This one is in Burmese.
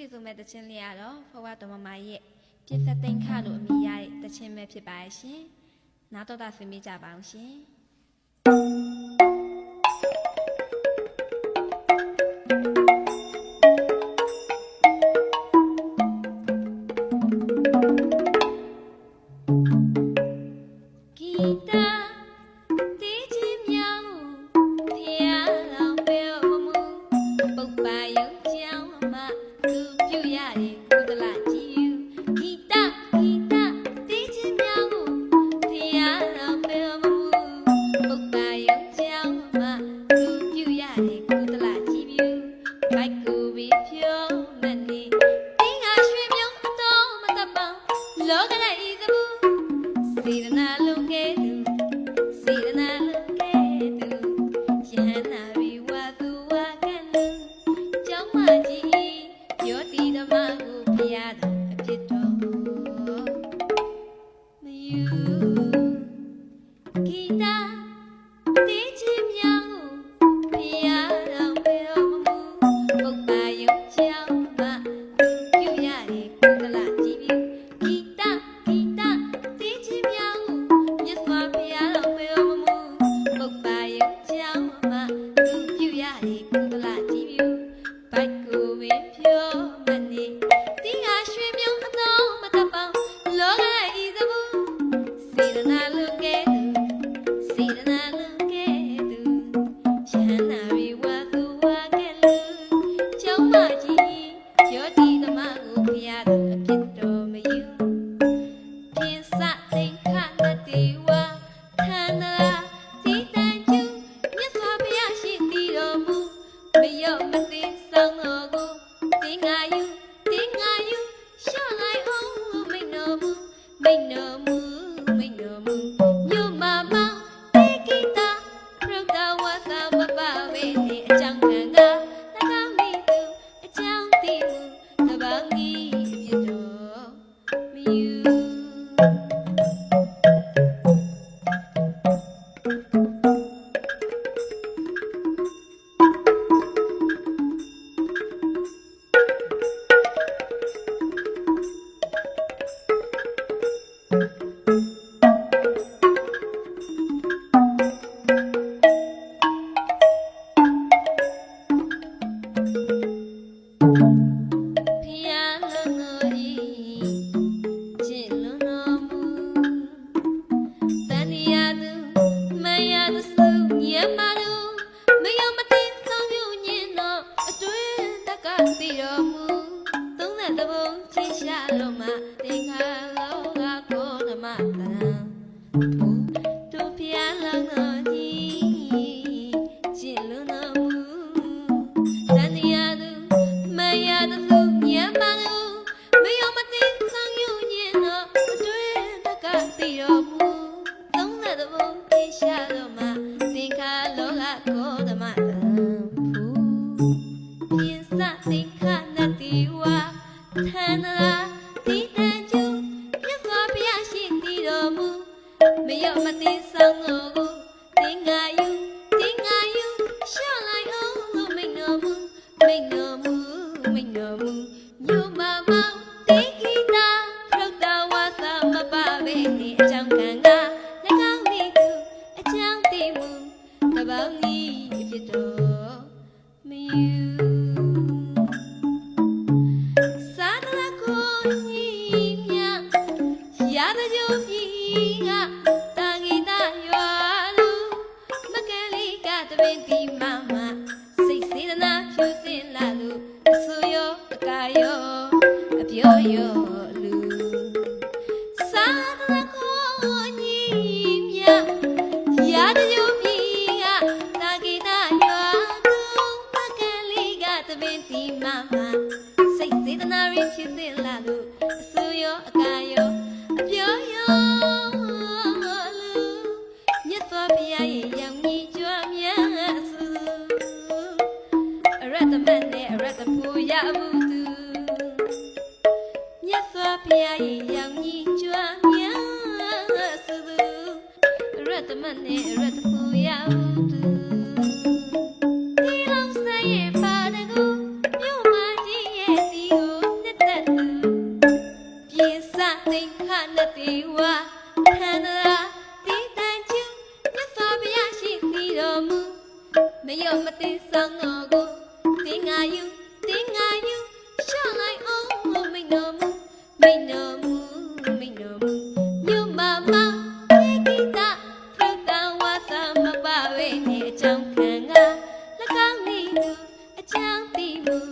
ကျေးဇူးမဲ့တခြင်းလေးကတော့ဘဝတော်မမရဲ့ပြည့်စက်သိမ့်ခလို့အမည်ရတဲ့တခြင်းပဲဖြစ်ပါရဲ့ရှင်။နားတော်တာဆင်မိကြပါအောင်ရှင်။ လိုက်ကူပြီးဖြုံးမနေတင်းဟာရွှေမြုံအတော်မတပောင်းလောကလိုက်ဤသဘူးစေတနာလုံးကဲသူစေတနာလုံးကဲသူရဟန္တာဘီဝသူဝကလူကျောင်းမကြီးယောတိဓမ္မကိုဖျားတော်အဖြစ်တော်မယူ ကုသလကြည်ပြုဘိုက်ကိုဝေဖြောမနေတင်းဟာရွှေမြုံအသောမတပောင်းလောကဤသဘူစေတနာလွန်ကဲသူစေတနာ ngày. င်နေအကြောင်းကံက၎င်းမိသူအကြောင်းသိမှုတပေါင်းဤဖြစ်တော်မယူသာဒနာကိုညီမြရာဇယုံကြီးကတာငိတာရွာလူမကလေးကတပင်ဒီမမစိတ်စေတနာဖြူစင်လာလူအဆူရောအကာရောအပြောရော ဘူးသူမြတ်စွာဘုရားရဲ့ရောင်ကြီးကြွမြတ်စုသူရတမနဲ့ရတပူရဘူးသူဒီလောက်စရဲ့ပါတကူမြို့မကြီးရဲ့ဒီကိုနှစ်သက်သူပြင်းစတဲ့ခါနဲ့တေဝါခန္ဓာတိတန်ကျူမြတ်စွာဘုရားရှိသီတော်မူမယုံမသိဆောင်တော့ မိန်တော်မူမိန်တော်မူညမမဝေကိတဖုတ်တဝါသမပဝေနေအကြောင်းခံငါ၎င်းနေသူအကြောင်းသိမူ